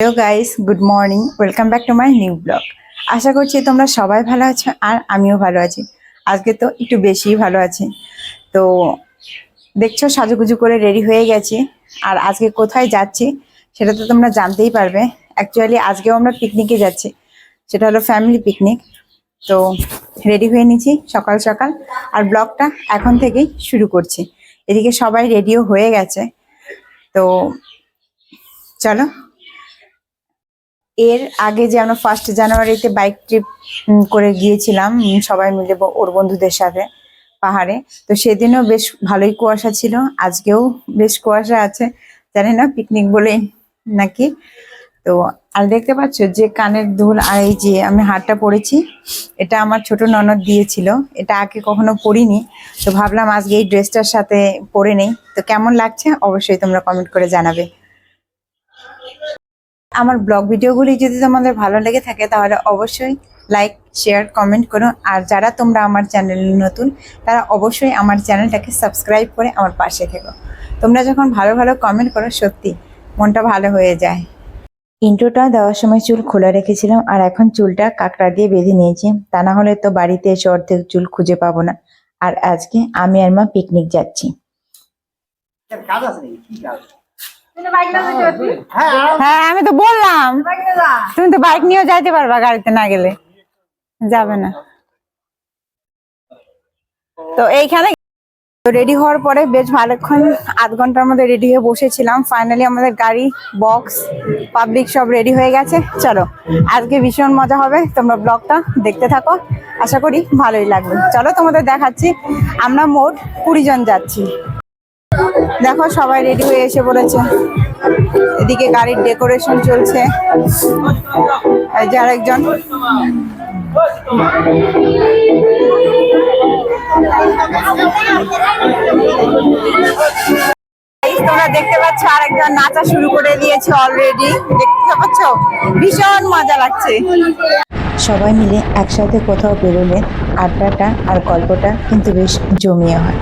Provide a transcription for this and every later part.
Hello guys good morning welcome back to my new blog আশা করছি তোমরা সবাই ভালো আছো আর আমিও ভালো আছি। আজকে তো একটু বেশিই ভালো আছি। তো দেখছ, সাজুগুজু করে রেডি হয়ে গেছি। আর আজকে কোথায় যাচ্ছি সেটা তো তোমরা জানতেই পারবে। অ্যাকচুয়ালি আজকেও আমরা পিকনিকে যাচ্ছি। সেটা হলো ফ্যামিলি পিকনিক তো রেডি হয়ে নিয়েছি সকাল সকাল। আর ব্লগটা এখন থেকেই শুরু করছি। এদিকে সবাই রেডিও হয়ে গেছে। তো চলো এর আগে যে আমরা ফার্স্ট জানুয়ারিতে বাইক ট্রিপ করে গিয়েছিলাম সবাই মিলে ওর বন্ধুদের সাথে পাহাড়ে। তো সেদিনও বেশ ভালোই কুয়াশা ছিল। আজকেও বেশ কুয়াশা আছে। জানি না পিকনিক বলে নাকি? তো আর দেখতে পাচ্ছ যে কানের দুল আর এই যে আমি হারটা পরেছি, এটা আমার ছোট ননদ দিয়েছিল। এটা আগে কখনো পরিনি। তো ভাবলাম আজকে এই ড্রেসটার সাথে পরে নেই। তো কেমন লাগছে? অবশ্যই তোমরা কমেন্ট করে জানাবে। আমার ব্লগ ভিডিওগুলি যদি তোমাদের ভালো লেগে থাকে, তাহলে অবশ্যই লাইক শেয়ার কমেন্ট করো। আর যারা তোমরা আমার চ্যানেল নতুন, তারা অবশ্যই আমার চ্যানেলটাকে সাবস্ক্রাইব করে আমার পাশে থেকো। তোমরা যখন ভালো ভালো কমেন্ট করো, সত্যি মনটা ভালো হয়ে যায়। ইন্ট্রোটা দেওয়ার সময় চুল খোলা রেখেছিলাম, আর এখন চুলটা কাঁকড়া দিয়ে বেঁধে নিয়েছি। তা না হলে তো বাড়িতে এসে অর্ধেক চুল খুঁজে পাবো না। আর আজকে আমি আর মা পিকনিক যাচ্ছি। কাজ আছে কি কাজ? হ্যাঁ আমি তো বললাম। তুমি তো বাইক নিয়েও যাইতে পারবা গাড়িতে না গেলে। যাবে না। তো এইখানে রেডি হওয়ার পরে বেশ ভালোক্ষণ আধ ঘণ্টার মধ্যে রেডি হয়ে বসেছিলাম। ফাইনালি আমাদের গাড়ি বক্স পাবলিক সব রেডি হয়ে গেছে। চলো আজকে ভীষণ মজা হবে। তোমরা ব্লগটা দেখতে থাকো। আশা করি ভালোই লাগবে। চলো তোমাদের দেখাচ্ছি। আমরা মোট কুড়ি জন যাচ্ছি। দেখো সবাই রেডি হয়ে এসে বলেছে এদিকে গাড়ির ডেকোরেশন চলছে। এই একজন তোমরা দেখতে পাচ্ছ আরেকজন নাচা শুরু করে দিয়েছে অলরেডি দেখতে পাচ্ছ? ভীষণ মজা লাগছে। সবাই মিলে একসাথে কোথাও বেরোলে আড্ডাটা আর গল্পটা কিন্তু বেশ জমিয়ে হয়।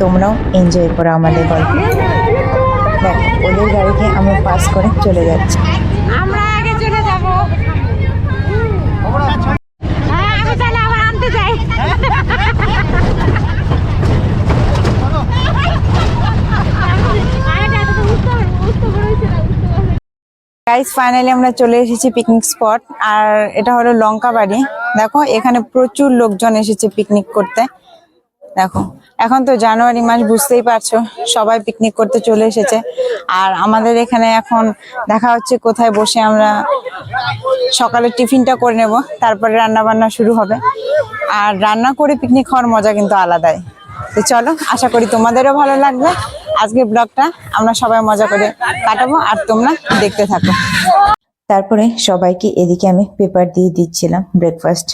তোমরাও এনজয় করো আমাদের গল্প। দেখো ওদের গাড়িকে আমরা পাস করে চলে যাচ্ছি। আমরা আগে চলে যাব। হ্যাঁ আমি আনতে গাইস ফাইনালি আমরা চলে এসেছি পিকনিক স্পট আর এটা হলো লঙ্কা বাড়ি দেখো এখানে প্রচুর লোকজন এসেছে পিকনিক করতে। দেখো, এখন তো জানুয়ারি মাস, বুঝতেই পারছ, সবাই পিকনিক করতে চলে এসেছে। আর আমাদের এখানে এখন দেখা হচ্ছে কোথায় বসে আমরা সকালে টিফিনটা করে নেব, তারপরে রান্না বান্না শুরু হবে। আর রান্না করে পিকনিক খাওয়ার মজা কিন্তু আলাদাই। তো চলো, আশা করি তোমাদেরও ভালো লাগবে। আজকে ব্লগটা আমরা সবাই মজা করে কাটাবো, আর তোমরা দেখতে থাকো। তারপরে সবাইকে এদিকে আমি পেপার দিয়ে দিচ্ছিলাম ব্রেকফাস্ট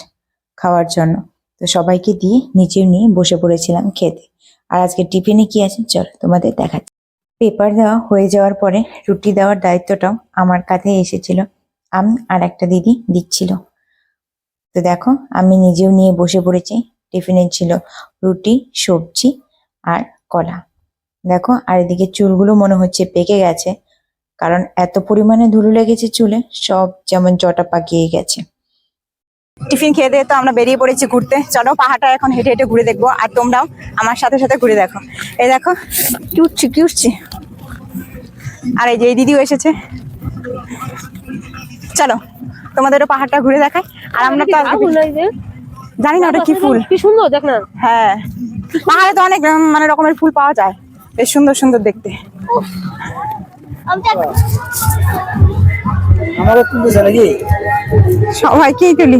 খাওয়ার জন্য। তো সবাইকে দিয়ে নিচে নিয়ে বসে পড়েছিলাম খেতে। আর আজকে টিফিনে কি আছে? চল তোমাদের দেখাচ্ছি। পেপার দেওয়া হয়ে যাওয়ার পরে রুটি দেওয়ার দায়িত্বটাও আমার কাছে এসেছিল। আমি আর একটা দিদি দিচ্ছিল। তো দেখো, আমি নিজেও নিয়ে বসে পড়েছি। টিফিনে ছিল রুটি, সবজি আর কলা। দেখো, আর এদিকে চুলগুলো মনে হচ্ছে পেকে গেছে। কারণ এত পরিমাণে ধুলো লেগেছে চুলে, সব যেমন জটা পাকিয়ে গেছে। টিফিন খেয়ে দিয়ে তো আমরা বেরিয়ে পড়েছি ঘুরতে। চলো পাহাড়টা এখন হেঁটে হেঁটে ঘুরে দেখব আর তোমরাও আমার সাথে সাথে ঘুরে দেখো। এই দেখো কি উঠছি কি উঠছি আর এই যে এই দিদিও এসেছে। চলো তোমাদেরও পাহাড়টা ঘুরে দেখাই। আর আমরা তো জানি না ওটা কি ফুল। কি সুন্দর দেখ না। হ্যাঁ। পাহাড়ে তো অনেক মানে রকমের ফুল পাওয়া যায়। বেশ সুন্দর সুন্দর দেখতে। আমারও তুলতেছে নাকি? সবাইকেই তুলি।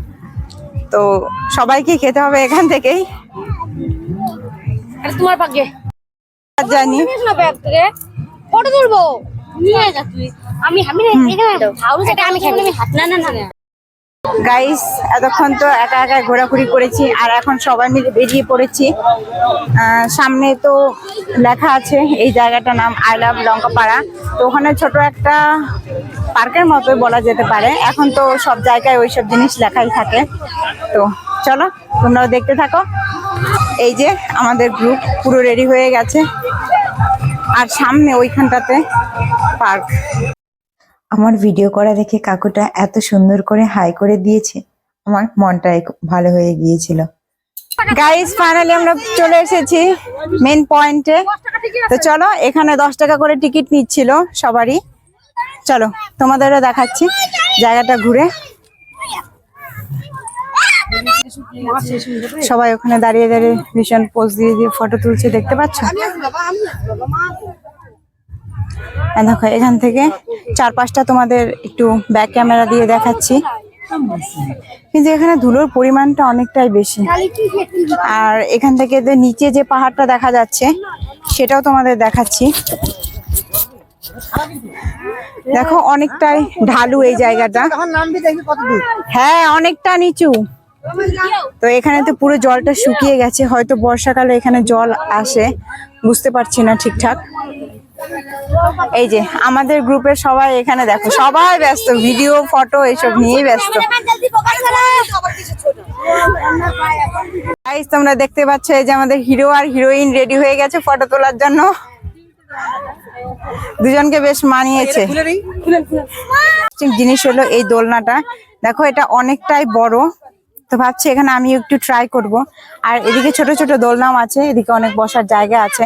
তো সবাইকে খেতে হবে এখান থেকেই। তোমার ভাগ্যে। জানি। ফটো তুলবো। নিয়ে যা তুই। আমি আমি এখানে আমি হাত না না না গাইস এতক্ষণ তো একা একা ঘোরাঘুরি করেছি, আর এখন সবাই মিলে বেরিয়ে পড়েছি। সামনে তো লেখা আছে, এই জায়গাটার নাম আই লাভ লঙ্কাপাড়া। তো ওখানে ছোট একটা পার্কের মতোই বলা যেতে পারে। এখন তো সব জায়গায় ওইসব জিনিস লেখাই থাকে। তো চলো, তোমরাও দেখতে থাকো। এই যে আমাদের গ্রুপ পুরো রেডি হয়ে গেছে। আর সামনে ওইখানটাতে পার্ক। আমার ভিডিও করা দেখে কাকুটা এত সুন্দর করে হাই করে দিয়েছে, আমার মনটা ভালো হয়ে গিয়েছিল। গাইস ফাইনালি আমরা চলে এসেছি মেন পয়েন্টে তো চলো, এখানে দশ টাকা করে টিকিট নিচ্ছিল সবারই। চলো, তোমাদেরও দেখাচ্ছি জায়গাটা ঘুরে। সবাই ওখানে দাঁড়িয়ে দাঁড়িয়ে ভীষণ পোজ দিয়ে দিয়ে ফটো তুলছে, দেখতে পাচ্ছ? দেখো, এখান থেকে চার পাঁচটা তোমাদের একটু ব্যাক ক্যামেরা দিয়ে দেখাচ্ছি। কিন্তু এখানে ধুলোর পরিমাণটা অনেকটাই বেশি। আর এখান থেকে নিচে যে পাহাড়টা দেখা যাচ্ছে, সেটাও তোমাদের দেখাচ্ছি। দেখো, অনেকটাই ঢালু এই জায়গাটা। হ্যাঁ অনেকটা নিচু। তো এখানে তো পুরো জলটা শুকিয়ে গেছে, হয়তো বর্ষাকালে এখানে জল আসে, বুঝতে পারছি না ঠিকঠাক। এই যে আমাদের গ্রুপের সবাই এখানে দেখো, সবাই ব্যস্ত, ভিডিও, ফটো এসব নিয়েই ব্যস্ত। তোমরা দেখতে পাচ্ছ এই যে আমাদের হিরো আর হিরোইন রেডি হয়ে গেছে ফটো তোলার জন্য। দুজনকে বেশ মানিয়েছে। জিনিস হলো এই দোলনাটা। দেখো, এটা অনেকটাই বড়। তো ভাবছি এখানে আমি একটু ট্রাই করব। আর এদিকে ছোট ছোট দোলনাও আছে, এদিকে অনেক বসার জায়গা আছে।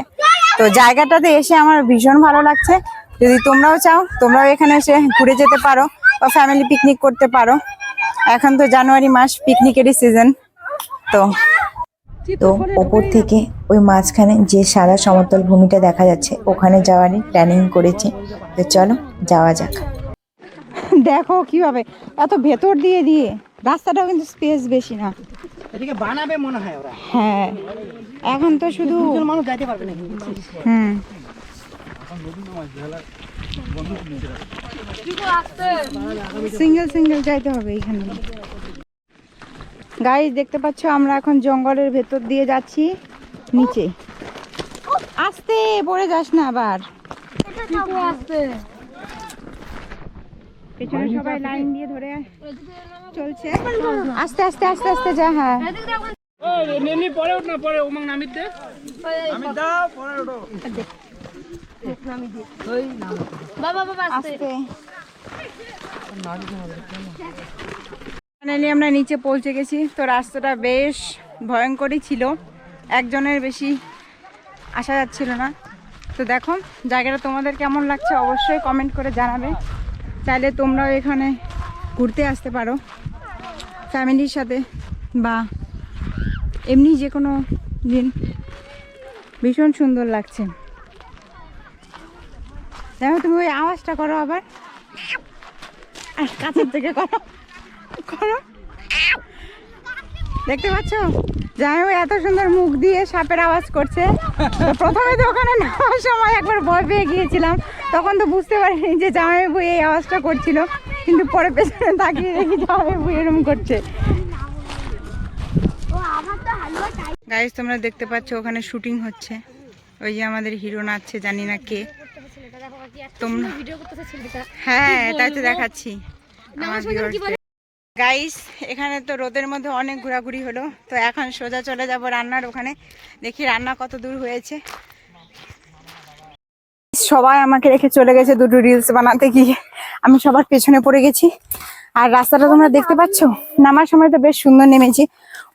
তো জায়গাটাতে এসে আমার ভীষণ ভালো লাগছে। যদি তোমরাও চাও, তোমরাও এখানে এসে ঘুরে যেতে পারো বা ফ্যামিলি পিকনিক করতে পারো। এখন তো জানুয়ারি মাস পিকনিকেরই সিজন তো তো ওপর থেকে ওই মাঝখানে যে সাদা সমতল ভূমিটা দেখা যাচ্ছে, ওখানে যাওয়ারই প্ল্যানিং করেছি। তো চলো, যাওয়া যাক। দেখো কীভাবে, এত ভেতর দিয়ে দিয়ে, রাস্তাটাও কিন্তু স্পেস বেশি না। এদিকে বানাবে মনে হয় ওরা। হ্যাঁ। এখন তো শুধু মানুষ যাইতে পারবে না হুম। সিঙ্গেল সিঙ্গেল যাইতে হবে এখানে। গাইস দেখতে পাচ্ছ আমরা এখন জঙ্গলের ভেতর দিয়ে যাচ্ছি নিচে। আস্তে পড়ে যাস না আবার। পেছনে সবাই লাইন দিয়ে ধরে চলছে। আস্তে আস্তে আস্তে আস্তে যা হ্যাঁ। বাবা বাবা আস্তে। ফাইনালি আমরা নিচে পৌঁছে গেছি। তো রাস্তাটা বেশ ভয়ঙ্করই ছিল। একজনের বেশি আসা যাচ্ছিল না। তো দেখো জায়গাটা তোমাদের কেমন লাগছে অবশ্যই কমেন্ট করে জানাবে। চাইলে তোমরাও এখানে ঘুরতে আসতে পারো। ফ্যামিলির সাথে বা এমনি যে কোনো দিন। ভীষণ সুন্দর লাগছে। দেখো, তুমি ওই আওয়াজটা করো আবার। কাছের থেকে করো। করো। দেখতে পাচ্ছ? জামাইবাবু এত সুন্দর মুখ দিয়ে সাপের আওয়াজ করছে। প্রথমে তো ওখানে নামার সময় একবার ভয় পেয়ে গিয়েছিলাম। তখন তো বুঝতে পারিনি যে জামাই জামাইবাবু এই আওয়াজটা করছিল, কিন্তু পরে পেছনে তাকিয়ে দেখি জামাই জামাইবাবু এরকম করছে। গাইজ তোমরা দেখতে পাচ্ছ ওখানে শুটিং হচ্ছে। ওই যে আমাদের হিরো নাচছে, জানি না কে। তোমরা হ্যাঁ তাই তো দেখাচ্ছি? গাইস এখানে তো রোদের মধ্যে অনেক ঘোরাঘুরি হলো, তো এখন সোজা চলে যাব রান্নার ওখানে। দেখি রান্না কত দূর হয়েছে। সবাই আমাকে রেখে চলে গেছে দুটো রিলস বানাতে গিয়ে। আমি সবার পেছনে পড়ে গেছি। আর রাস্তাটা তোমরা দেখতে পাচ্ছ? নামার সময় তো বেশ সুন্দর নেমেছি।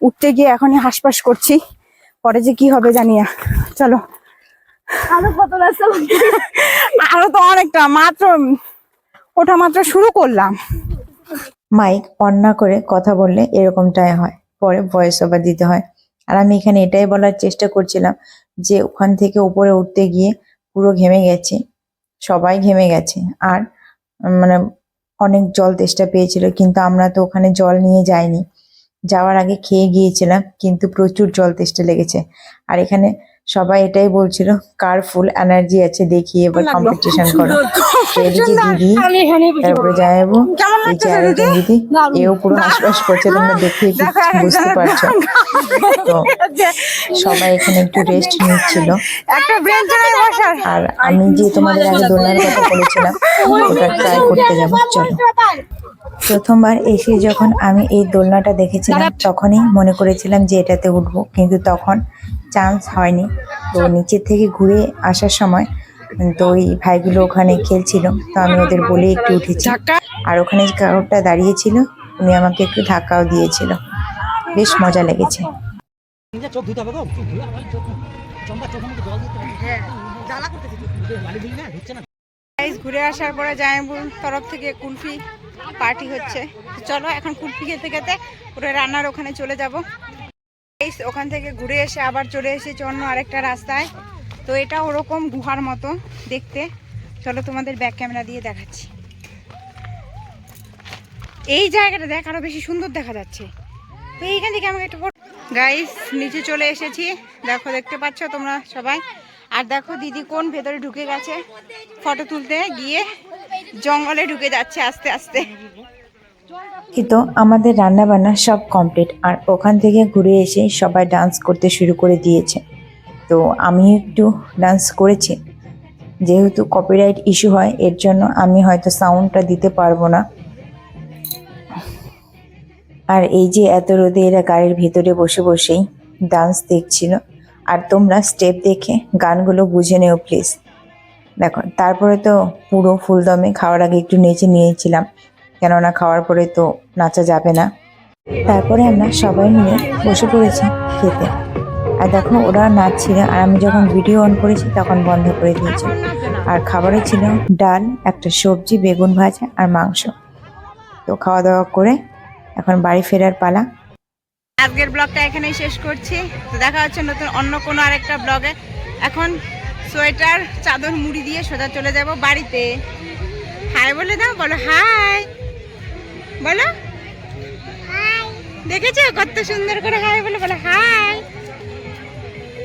উঠতে গিয়ে এখনই হাসপাস করছি। পরে যে কি হবে জানি না। চলো। আরও তো অনেকটা। মাত্র ওঠা মাত্র শুরু করলাম। মাইক অন না করে কথা বললে এরকমটাই হয়। পরে ভয়েস ওভার দিতে হয়। আর আমি এখানে এটাই বলার চেষ্টা করছিলাম যে ওখান থেকে উপরে উঠতে গিয়ে পুরো ঘেমে গেছে। সবাই ঘেমে গেছে। আর মানে অনেক জল তেষ্টা পেয়েছিল, কিন্তু আমরা তো ওখানে জল নিয়ে যাইনি। যাওয়ার আগে খেয়ে গিয়েছিলাম, কিন্তু প্রচুর জল তেষ্টা লেগেছে। আর এখানে সবাই এটাই বলছিল কার ফুল এনার্জি আছে দেখি এবার কম্পিটিশন করো। এদিকে দিদি তারপরে যাইবো এই যে আরেকজন দিদি? এও পুরো হাসপাস করছে তোমরা দেখে বুঝতে পারছ। তো সবাই এখানে একটু রেস্ট নিচ্ছিল। আর আমি যে তোমাদের আগে দোলনার কথা বলেছিলাম ওটা ট্রাই করতে যাব চলো। প্রথমবার এসে যখন আমি এই দোলনাটা দেখেছিলাম তখনই মনে করেছিলাম যে এটাতে উঠবো কিন্তু তখন চান্স হয়নি। তো নিচের থেকে ঘুরে আসার সময় তো ওই ভাইগুলো ওখানে খেলছিল তো আমি ওদের বলে একটু উঠেছি। আর ওখানে যে কাকুটা দাঁড়িয়েছিল উনি আমাকে একটু ধাক্কাও দিয়েছিল। বেশ মজা লেগেছে। হ্যাঁ ঘুরে আসার পরে জামাইবুর তরফ থেকে কুলফি পার্টি হচ্ছে। চলো এখন কুলফি খেতে খেতে পুরো রান্নার ওখানে চলে যাব। গাইস ওখান থেকে ঘুরে এসে আবার চলে এসেছি অন্য আরেকটা রাস্তায়। তো এটা ওরকম গুহার মতো দেখতে। চলো তোমাদের ব্যাক ক্যামেরা দিয়ে দেখাচ্ছি। এই জায়গাটা দেখ, আরও বেশি সুন্দর দেখা যাচ্ছে। তো এইখান থেকে আমাকে একটু গাইস নিচে চলে এসেছি। দেখো, দেখতে পাচ্ছ তোমরা সবাই? আর দেখো দিদি কোন ভেতরে ঢুকে গেছে ফটো তুলতে। গিয়ে জঙ্গলে ঢুকে যাচ্ছে আস্তে আস্তে। কিন্তু আমাদের রান্না বান্না সব কমপ্লিট, আর ওখান থেকে ঘুরে এসে সবাই ডান্স করতে শুরু করে দিয়েছে। তো আমি একটু ডান্স করেছি। যেহেতু কপিরাইট ইস্যু হয়, এর জন্য আমি হয়তো সাউন্ডটা দিতে পারব না। আর এই যে এত রোদে এরা গাড়ির ভিতরে বসে বসেই ডান্স দেখছিল, আর তোমরা স্টেপ দেখে গানগুলো বুঝে নেও প্লিজ দেখো, তারপরে তো পুরো ফুলদমে খাওয়ার আগে একটু নেচে নিয়েছিলাম। কেননা খাওয়ার পরে তো নাচা যাবে না। তারপরে আমরা সবাই মিলে বসে পড়েছি খেতে। আর দেখো, ওরা নাচছিল আর আমি যখন ভিডিও অন করেছি তখন বন্ধ করে দিয়েছি। আর খাবারে ছিল ডাল, একটা সবজি, বেগুন ভাজা আর মাংস। তো খাওয়া দাওয়া করে এখন বাড়ি ফেরার পালা। আজকের ব্লগটা এখানেই শেষ করছি। তো দেখা হচ্ছে নতুন অন্য কোনো আরেকটা ব্লগে। এখন সোয়েটার, চাদর, মুড়ি দিয়ে সোজা চলে যাব বাড়িতে। হাই বলে দাও, বলো হাই। বলো। দেখেছ? কত সুন্দর করে হাই বলে বলো হাই